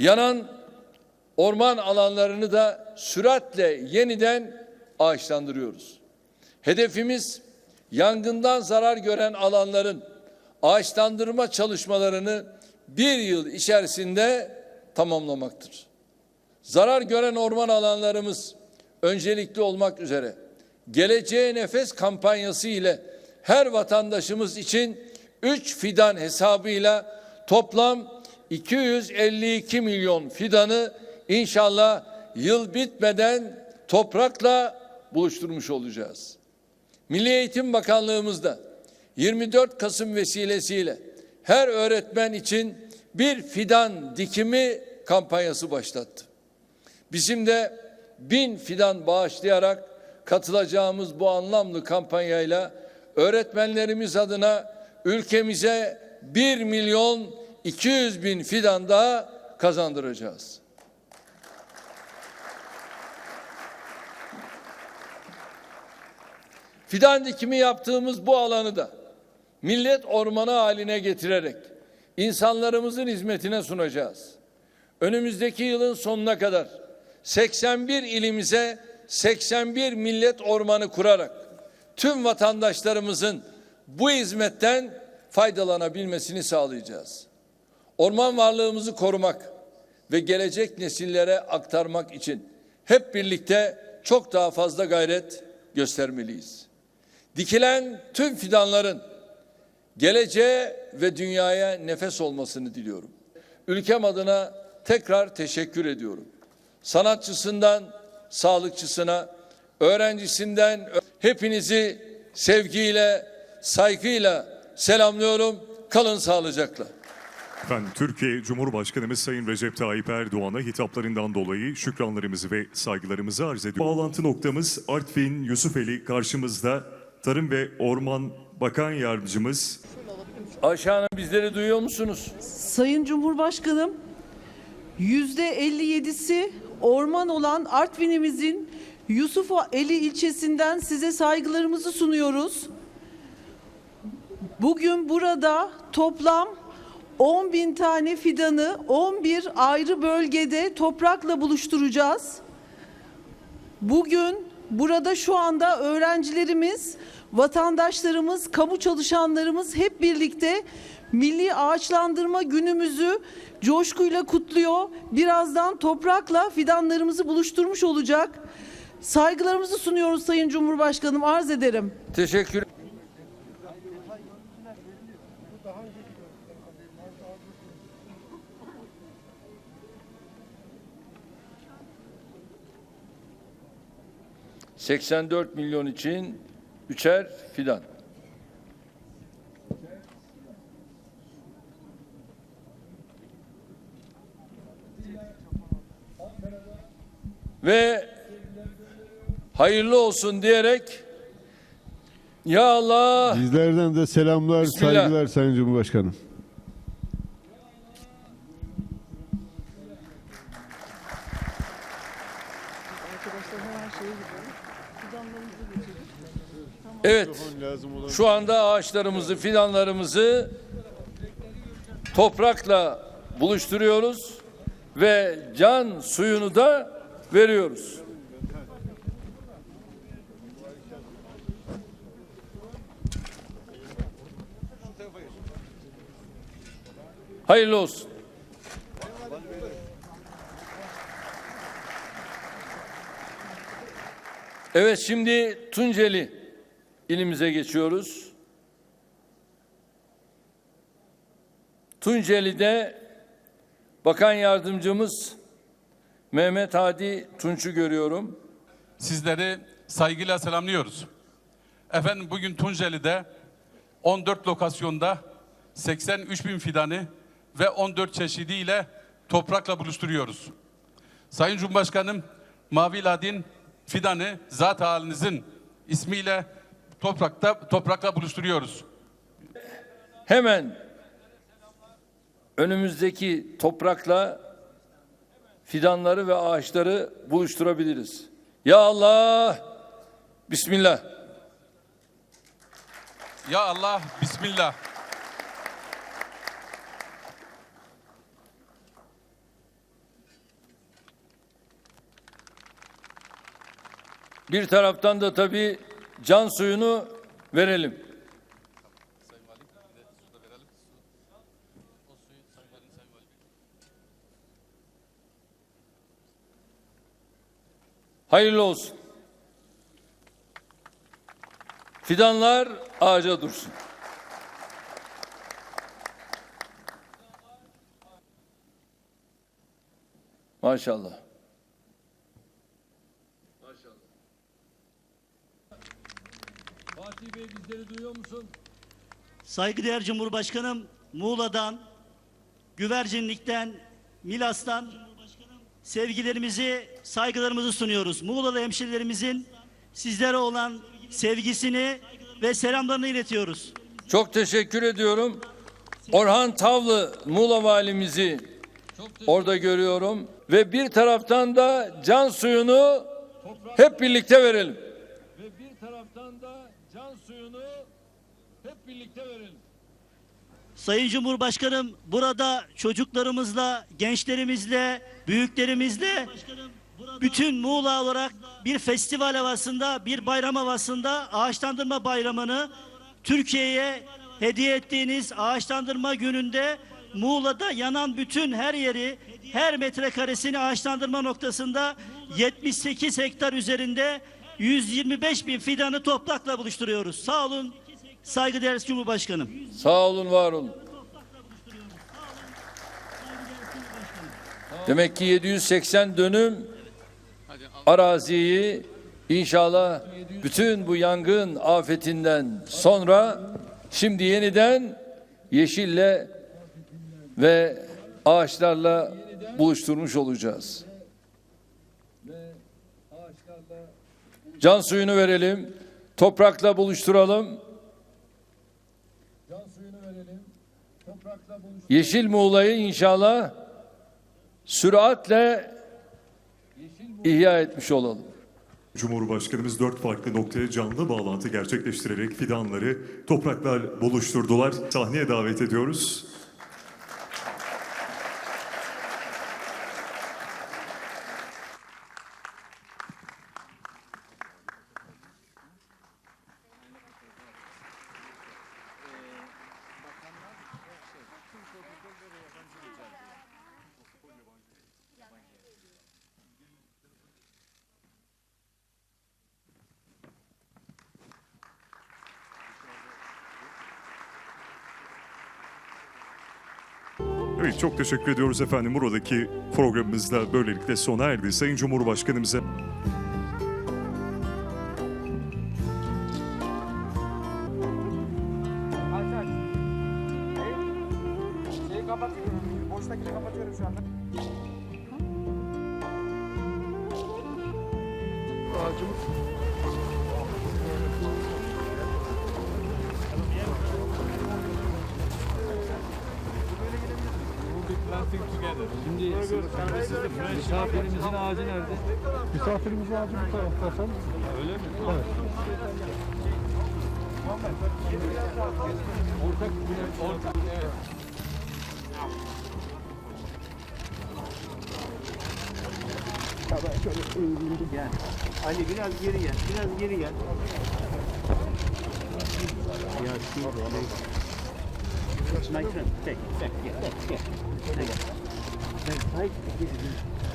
Yanan orman alanlarını da süratle yeniden ağaçlandırıyoruz. Hedefimiz yangından zarar gören alanların ağaçlandırma çalışmalarını bir yıl içerisinde tamamlamaktır. Zarar gören orman alanlarımız öncelikli olmak üzere Geleceğe Nefes kampanyası ile her vatandaşımız için 3 fidan hesabıyla toplam 252 milyon fidanı inşallah yıl bitmeden toprakla buluşturmuş olacağız. Milli Eğitim Bakanlığımızda 24 Kasım vesilesiyle her öğretmen için bir fidan dikimi kampanyası başlattı. Bizim de bin fidan bağışlayarak katılacağımız bu anlamlı kampanyayla öğretmenlerimiz adına ülkemize 1 milyon 200 bin fidan daha kazandıracağız. Fidan dikimi yaptığımız bu alanı da millet ormanı haline getirerek insanlarımızın hizmetine sunacağız. Önümüzdeki yılın sonuna kadar 81 ilimize 81 millet ormanı kurarak tüm vatandaşlarımızın bu hizmetten faydalanabilmesini sağlayacağız. Orman varlığımızı korumak ve gelecek nesillere aktarmak için hep birlikte çok daha fazla gayret göstermeliyiz. Dikilen tüm fidanların geleceğe ve dünyaya nefes olmasını diliyorum. Ülkem adına tekrar teşekkür ediyorum. Sanatçısından sağlıkçısına, öğrencisinden hepinizi sevgiyle, saygıyla selamlıyorum. Kalın sağlıcakla. Efendim, Türkiye Cumhurbaşkanımız Sayın Recep Tayyip Erdoğan'a hitaplarından dolayı şükranlarımızı ve saygılarımızı arz ediyoruz. Bağlantı noktamız Artvin Yusufeli karşımızda Tarım ve Orman Bakan Yardımcımız Ayşe Hanım bizleri duyuyor musunuz? Sayın Cumhurbaşkanım, yüzde 57'si orman olan Artvin'imizin Yusufeli ilçesinden size saygılarımızı sunuyoruz. Bugün burada toplam 10 bin tane fidanı 11 ayrı bölgede toprakla buluşturacağız. Bugün burada şu anda öğrencilerimiz, vatandaşlarımız, kamu çalışanlarımız hep birlikte milli ağaçlandırma günümüzü coşkuyla kutluyor. Birazdan toprakla fidanlarımızı buluşturmuş olacak. Saygılarımızı sunuyoruz Sayın Cumhurbaşkanım arz ederim. Teşekkür ...84 milyon için üçer fidan. Ve hayırlı olsun diyerek ya Allah Bizlerden de selamlar, Bismillah. saygılar Sayın Cumhurbaşkanım. Evet şu anda ağaçlarımızı fidanlarımızı toprakla buluşturuyoruz ve can suyunu da veriyoruz. Hayırlı olsun. Evet şimdi Tunceli ilimize geçiyoruz. Tunceli'de Bakan Yardımcımız Mehmet Hadi Tunç'u görüyorum. Sizleri saygıyla selamlıyoruz. Efendim bugün Tunceli'de 14 lokasyonda 83 bin fidanı ve 14 çeşidiyle toprakla buluşturuyoruz. Sayın Cumhurbaşkanım Mavi Ladin fidanı zat halinizin ismiyle toprakta toprakla buluşturuyoruz. Hemen önümüzdeki toprakla fidanları ve ağaçları buluşturabiliriz. Ya Allah Bismillah. Ya Allah Bismillah. Bir taraftan da tabii can suyunu verelim. Hayırlı olsun. Fidanlar ağaca dursun. Maşallah. Fatih Bey bizleri duyuyor musun? Saygıdeğer Cumhurbaşkanım Muğla'dan, Güvercinlik'ten, Milas'tan sevgilerimizi, saygılarımızı sunuyoruz. Muğla'lı hemşerilerimizin sizlere olan sevgisini ve selamlarını iletiyoruz. Çok teşekkür ediyorum. Orhan Tavlı Muğla valimizi orada görüyorum ve bir taraftan da can suyunu hep birlikte verelim. Ve bir taraftan da can suyunu hep birlikte verelim. Sayın Cumhurbaşkanım burada çocuklarımızla, gençlerimizle, büyüklerimizle bütün Muğla olarak bir festival havasında, bir bayram havasında ağaçlandırma bayramını Türkiye'ye hediye ettiğiniz ağaçlandırma gününde Muğla'da yanan bütün her yeri, her metrekaresini ağaçlandırma noktasında 78 hektar üzerinde 125 bin fidanı toprakla buluşturuyoruz. Sağ olun, saygıdeğer Cumhurbaşkanım. Sağ olun, var olun. Demek ki 780 dönüm araziyi inşallah bütün bu yangın afetinden sonra şimdi yeniden yeşille ve ağaçlarla buluşturmuş olacağız. Can suyunu verelim, toprakla buluşturalım. Yeşil Muğla'yı inşallah süratle ihya etmiş olalım. Cumhurbaşkanımız dört farklı noktaya canlı bağlantı gerçekleştirerek fidanları topraklar buluşturdular. Sahneye davet ediyoruz. Evet çok teşekkür ediyoruz efendim. Buradaki programımız da böylelikle sona erdi. Sayın Cumhurbaşkanımıza kapatıyorum. Boştakini. Şimdi misafirimizin ağacı nerede? Misafirimizin ağacı bu tarafta efendim. Öyle mi? Evet. Ortak, ortak, evet. Ali biraz geri gel. Biraz geri gel. That's my turn. Take, take, yeah, take, yeah. Take, it. take, take, take, take, take, take,